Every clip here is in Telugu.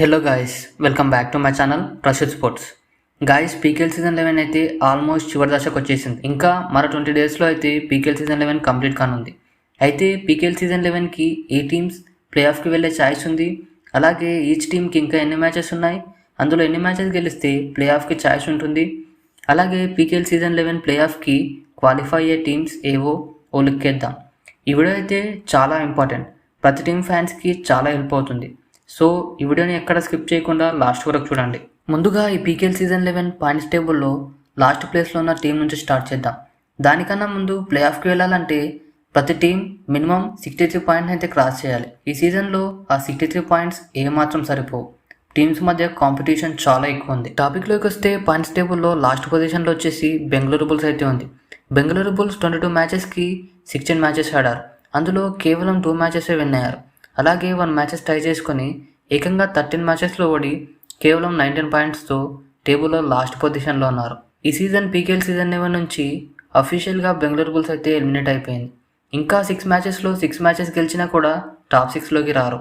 Hello guys welcome back to my channel Prashuth sports guys PKL season eleven అయితే ఆల్మోస్ట్ చివరి దశకు వచ్చేసింది. ఇంకా మరో ట్వంటీ డేస్లో అయితే పీకేఎల్ సీజన్ లెవెన్ కంప్లీట్ కానుంది. అయితే పీకేఎల్ సీజన్ లెవెన్కి ఏ టీమ్స్ ప్లే ఆఫ్కి వెళ్ళే ఛాయిస్ ఉంది? అలాగే ఈచ్ టీంకి ఇంకా ఎన్ని మ్యాచెస్ ఉన్నాయి? అందులో ఎన్ని మ్యాచెస్ గెలిస్తే ప్లే ఆఫ్కి ఛాయిస్ ఉంటుంది? అలాగే పీకేఎల్ సీజన్ లెవెన్ ప్లే ఆఫ్కి క్వాలిఫై అయ్యే టీమ్స్ ఏవో ఓ లిక్కేద్దాం. ఈ వీడియో అయితే చాలా ఇంపార్టెంట్ ప్రతి టీం ఫ్యాన్స్కి చాలా హెల్ప్ అవుతుంది. సో ఈ వీడియోని ఎక్కడ స్కిప్ చేయకుండా లాస్ట్ వరకు చూడండి. ముందుగా ఈ పీకేఎల్ సీజన్ లెవెన్ పాయింట్స్ టేబుల్లో లాస్ట్ ప్లేస్లో ఉన్న టీం నుంచి స్టార్ట్ చేద్దాం. దానికన్నా ముందు ప్లే ఆఫ్కి వెళ్ళాలంటే ప్రతి team minimum sixty three points అయితే క్రాస్ చేయాలి. ఈ సీజన్లో ఆ సిక్స్టీ త్రీ పాయింట్స్ ఏమాత్రం సరిపోవు. టీమ్స్ మధ్య కాంపిటీషన్ చాలా ఎక్కువ ఉంది. టాపిక్లోకి వస్తే పాయింట్స్ టేబుల్లో లాస్ట్ పొజిషన్లో వచ్చేసి బెంగళూరు బుల్స్ అయితే ఉంది. బెంగళూరు బుల్స్ ట్వంటీ టూ మ్యాచెస్కి సిక్స్టీన్ మ్యాచెస్ ఆడారు. అందులో కేవలం టూ మ్యాచెసే విన్ అయ్యారు. అలాగే వన్ మ్యాచెస్ టై చేసుకొని ఏకంగా థర్టీన్ మ్యాచెస్లో ఓడి కేవలం నైన్టీన్ పాయింట్స్తో టేబుల్లో లాస్ట్ పొజిషన్లో ఉన్నారు. ఈ సీజన్ పీకేఎల్ సీజన్ లెవెన్ నుంచి అఫీషియల్గా బెంగళూరు బుల్స్ అయితే ఎలిమినేట్ అయిపోయింది. ఇంకా సిక్స్ మ్యాచెస్లో సిక్స్ మ్యాచెస్ గెలిచినా కూడా టాప్ సిక్స్లోకి రారు.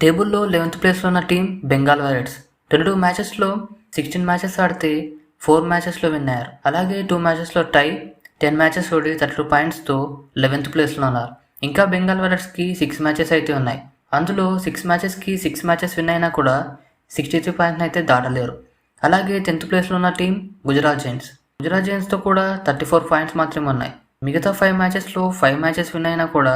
టేబుల్లో లెవెన్త్ ప్లేస్లో ఉన్న team Bengal Warriors twenty two మ్యాచెస్లో sixteen matches ఆడితే ఫోర్ మ్యాచెస్లో విన్ అయ్యారు. అలాగే టూ మ్యాచెస్లో టై టెన్ మ్యాచెస్ ఓడి థర్టీ టూ పాయింట్స్తో లెవెన్త్ ప్లేస్లో ఉన్నారు. ఇంకా బెంగాల్ వైరట్స్కి సిక్స్ మ్యాచెస్ అయితే ఉన్నాయి. అందులో సిక్స్ మ్యాచెస్కి సిక్స్ మ్యాచెస్ విన్ అయినా కూడా సిక్స్టీ త్రీ పాయింట్స్ అయితే దాటలేరు. అలాగే టెన్త్ ప్లేస్లో ఉన్న టీం గుజరాత్ జైన్స్ గుజరాత్ జైన్స్తో కూడా థర్టీ ఫోర్ పాయింట్స్ మాత్రమే ఉన్నాయి. మిగతా ఫైవ్ మ్యాచెస్లో ఫైవ్ మ్యాచెస్ విన్ అయినా కూడా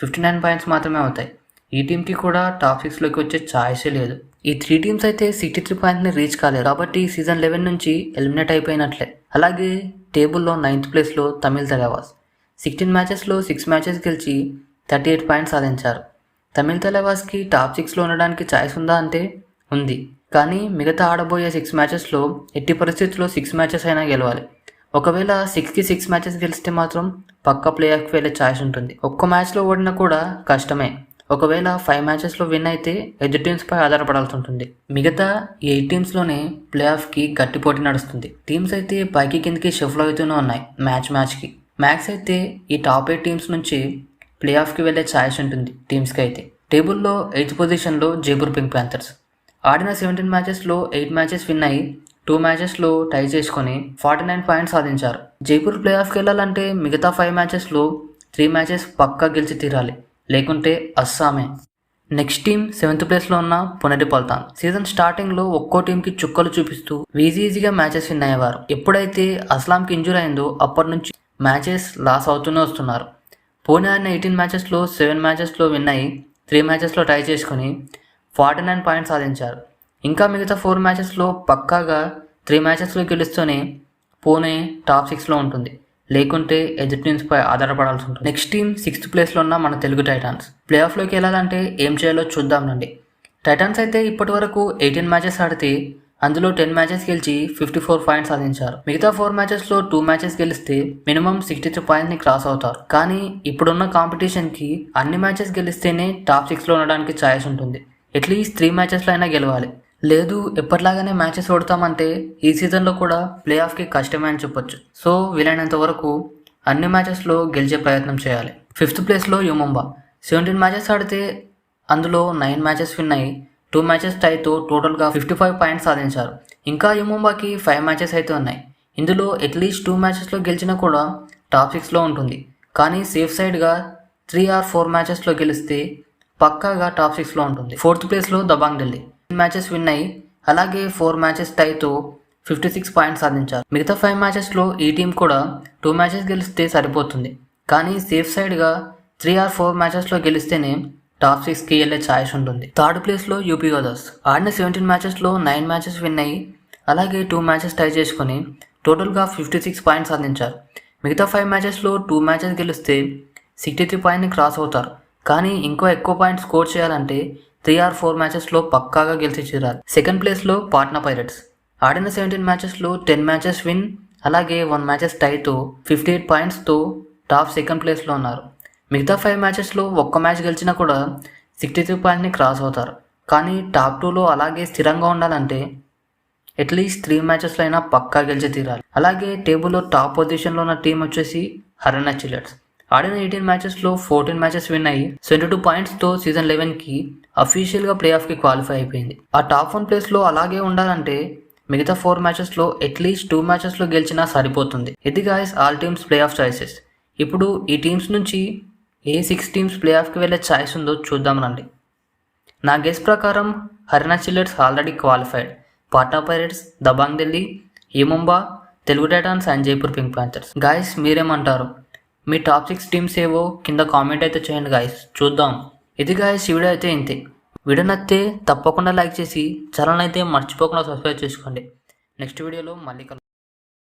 ఫిఫ్టీ నైన్ పాయింట్స్ మాత్రమే అవుతాయి. ఈ టీంకి కూడా టాప్ సిక్స్లోకి వచ్చే ఛాయిసే లేదు. ఈ త్రీ టీమ్స్ అయితే సిక్స్టీ త్రీ పాయింట్ని రీచ్ కాలేదు. కాబట్టి సీజన్ లెవెన్ నుంచి ఎలిమినేట్ అయిపోయినట్లే. అలాగే టేబుల్లో నైన్త్ ప్లేస్లో తమిళ్ తెలవాస్ సిక్స్టీన్ మ్యాచెస్లో సిక్స్ మ్యాచెస్ గెలిచి థర్టీ ఎయిట్ పాయింట్స్ సాధించారు. తమిళ తెలవాస్కి టాప్ సిక్స్లో ఉండడానికి ఛాయిస్ ఉందా అంటే ఉంది. కానీ మిగతా ఆడబోయే సిక్స్ మ్యాచెస్లో ఎట్టి పరిస్థితుల్లో సిక్స్ మ్యాచెస్ అయినా గెలవాలి. ఒకవేళ సిక్స్కి సిక్స్ మ్యాచెస్ గెలిస్తే మాత్రం పక్క ప్లే ఆఫ్కి వెళ్ళే ఛాయిస్ ఉంటుంది. ఒక్క మ్యాచ్లో ఓడినా కూడా కష్టమే. ఒకవేళ ఫైవ్ మ్యాచెస్లో విన్ అయితే ఎదుటి టీమ్స్పై ఆధారపడాల్సి ఉంటుంది. మిగతా ఎయిట్ టీమ్స్లోనే ప్లే ఆఫ్కి గట్టి పోటీ నడుస్తుంది. టీమ్స్ అయితే పైకి కిందకి షఫల్ అవుతూనే ఉన్నాయి మ్యాచ్ మ్యాచ్కి. మ్యాక్స్ అయితే ఈ టాప్ ఎయిట్ టీమ్స్ నుంచి ప్లే ఆఫ్కి వెళ్ళే ఛాయిస్ ఉంటుంది టీమ్స్కి అయితే. టేబుల్లో ఎయిత్ పొజిషన్లో జైపూర్ పింక్ ప్యాంథర్స్ ఆడిన సెవెంటీన్ మ్యాచెస్లో ఎయిట్ మ్యాచెస్ విన్ అయ్యి టూ మ్యాచెస్లో టై చేసుకొని ఫార్టీ నైన్ పాయింట్స్ సాధించారు. జైపూర్ ప్లే ఆఫ్కి వెళ్ళాలంటే మిగతా ఫైవ్ మ్యాచెస్లో త్రీ మ్యాచెస్ పక్కా గెలిచి తీరాలి. లేకుంటే అస్సామే. నెక్స్ట్ టీం సెవెంత్ ప్లేస్లో ఉన్న పునరి పల్తాన్ సీజన్ స్టార్టింగ్లో ఒక్కో టీంకి చుక్కలు చూపిస్తూ ఈజీగా మ్యాచెస్ విన్ అయ్యేవారు. ఎప్పుడైతే అస్లాంకి ఇంజూర్ అయిందో అప్పటి నుంచి మ్యాచెస్ లాస్ అవుతూనే వస్తున్నారు. పూణే ఆడిన ఎయిటీన్ మ్యాచెస్లో సెవెన్ మ్యాచెస్లో విన్ అయ్యి త్రీ మ్యాచెస్లో ట్రై చేసుకుని ఫార్టీ నైన్ పాయింట్స్ సాధించారు. ఇంకా మిగతా ఫోర్ మ్యాచెస్లో పక్కాగా త్రీ మ్యాచెస్లో గెలుస్తూనే పూణే టాప్ సిక్స్లో ఉంటుంది. లేకుంటే ఎదుటి టీమ్స్పై ఆధారపడాల్సి ఉంటుంది. నెక్స్ట్ టీం సిక్స్త్ ప్లేస్లో ఉన్న మన తెలుగు టైటాన్స్. ప్లే ఆఫ్లోకి వెళ్ళాలంటే ఏం చేయాలో చూద్దాం చూద్దాంనండి టైటాన్స్ అయితే ఇప్పటి వరకు ఎయిటీన్ మ్యాచెస్ ఆడితే అందులో టెన్ మ్యాచెస్ గెలిచి ఫిఫ్టీ ఫోర్ పాయింట్స్ సాధించారు. మిగతా ఫోర్ మ్యాచెస్లో టూ మ్యాచెస్ గెలిస్తే మినిమం సిక్స్టీ త్రీ పాయింట్ని క్రాస్ అవుతారు. కానీ ఇప్పుడున్న కాంపిటీషన్కి అన్ని మ్యాచెస్ గెలిస్తేనే టాప్ సిక్స్లో ఉండడానికి ఛాయిస్ ఉంటుంది. అట్లీస్ట్ త్రీ మ్యాచెస్లో అయినా గెలవాలి. లేదు ఎప్పటిలాగానే మ్యాచెస్ ఓడతామంటే ఈ సీజన్లో కూడా ప్లే ఆఫ్కి కష్టమే అని చెప్పొచ్చు. సో వీలైనంత వరకు అన్ని మ్యాచెస్లో గెలిచే ప్రయత్నం చేయాలి. ఫిఫ్త్ ప్లేస్లో యుముంబా. సెవెంటీన్ మ్యాచెస్ ఆడితే అందులో నైన్ మ్యాచెస్ విన్ అయ్యి టూ మ్యాచెస్ టైతో టోటల్గా ఫిఫ్టీ ఫైవ్ పాయింట్స్ సాధించారు. ఇంకా యుముంబాకి ఫైవ్ మ్యాచెస్ అయితే ఉన్నాయి. ఇందులో అట్లీస్ట్ టూ మ్యాచెస్లో గెలిచినా కూడా టాప్ సిక్స్లో ఉంటుంది. కానీ సేఫ్ సైడ్గా త్రీ ఆర్ ఫోర్ మ్యాచెస్లో గెలిస్తే పక్కాగా టాప్ సిక్స్లో ఉంటుంది. ఫోర్త్ ప్లేస్లో దబాంగ్ ఢిల్లీ. మ్యాచెస్ విన్ అయ్యి అలాగే ఫోర్ మ్యాచెస్ టైతో ఫిఫ్టీ సిక్స్ పాయింట్స్ సాధించారు. మిగతా ఫైవ్ మ్యాచెస్లో ఈ టీం కూడా టూ మ్యాచెస్ గెలిస్తే సరిపోతుంది. కానీ సేఫ్ సైడ్గా త్రీ ఆర్ ఫోర్ మ్యాచెస్లో గెలిస్తేనే టాప్ సిక్స్కి వెళ్ళే ఛాయిస్ ఉంటుంది. థర్డ్ ప్లేస్లో యూపీ గోదాస్ ఆడిన సెవెంటీన్ మ్యాచెస్లో నైన్ మ్యాచెస్ విన్ అయ్యి అలాగే టూ మ్యాచెస్ టై చేసుకొని టోటల్గా ఫిఫ్టీ సిక్స్ పాయింట్స్ సాధించారు మిగతా ఫైవ్ మ్యాచెస్లో టూ మ్యాచెస్ గెలిస్తే సిక్స్టీ త్రీ పాయింట్ని క్రాస్ అవుతారు. కానీ ఇంకో ఎక్కువ పాయింట్స్ స్కోర్ చేయాలంటే త్రీ ఆర్ ఫోర్ మ్యాచెస్లో పక్కాగా గెలిచి చేరాలి. సెకండ్ ప్లేస్లో పాట్నా పైరట్స్. ఆడిన సెవెంటీన్ మ్యాచెస్లో టెన్ మ్యాచెస్ విన్ అలాగే వన్ మ్యాచెస్ టైతో ఫిఫ్టీ ఎయిట్ పాయింట్స్తో టాప్ సెకండ్ ప్లేస్లో ఉన్నారు. మిగతా ఫైవ్ మ్యాచెస్లో ఒక్క మ్యాచ్ గెలిచినా కూడా సిక్స్టీ త్రీ పాయింట్ని క్రాస్ అవుతారు. కానీ టాప్ టూలో అలాగే స్థిరంగా ఉండాలంటే అట్లీస్ట్ త్రీ మ్యాచెస్లో అయినా పక్కా గెలిచి తీరాలి. అలాగే టేబుల్లో టాప్ పొజిషన్లో ఉన్న టీం వచ్చేసి హర్యానా చిల్లర్స్ ఆడిన ఎయిటీన్ మ్యాచెస్లో ఫోర్టీన్ మ్యాచెస్ విన్ అయ్యి ట్వంటీ టూ పాయింట్స్తో సీజన్ లెవెన్కి అఫీషియల్గా ప్లే ఆఫ్కి క్వాలిఫై అయిపోయింది. ఆ టాప్ వన్ ప్లేస్లో అలాగే ఉండాలంటే మిగతా ఫోర్ మ్యాచెస్లో అట్లీస్ట్ టూ మ్యాచెస్లో గెలిచినా సరిపోతుంది. ఇది guys all teams play off choices ఇప్పుడు ఈ టీమ్స్ నుంచి ఏ సిక్స్ టీమ్స్ ప్లే ఆఫ్కి వెళ్ళే ఛాయిస్ ఉందో చూద్దాం రండి నా గెస్ ప్రకారం Haryana Chillers already qualified Patna Pirates Dabang Delhi హిముంబా Telugu Titans and Jaipur Pink Panthers guys మీరేమంటారు? మీ టాప్ సిక్స్ టీమ్స్ ఏవో కింద కామెంట్ అయితే చేయండి గాయస్ చూద్దాం. ఇది గాయస్ వీడియో అయితే ఇంతే. వీడియో నచ్చితే తప్పకుండా లైక్ చేసి ఛానల్ అయితే మర్చిపోకుండా సబ్స్క్రైబ్ చేసుకోండి. నెక్స్ట్ వీడియోలో మళ్ళీ కలుద్దాం.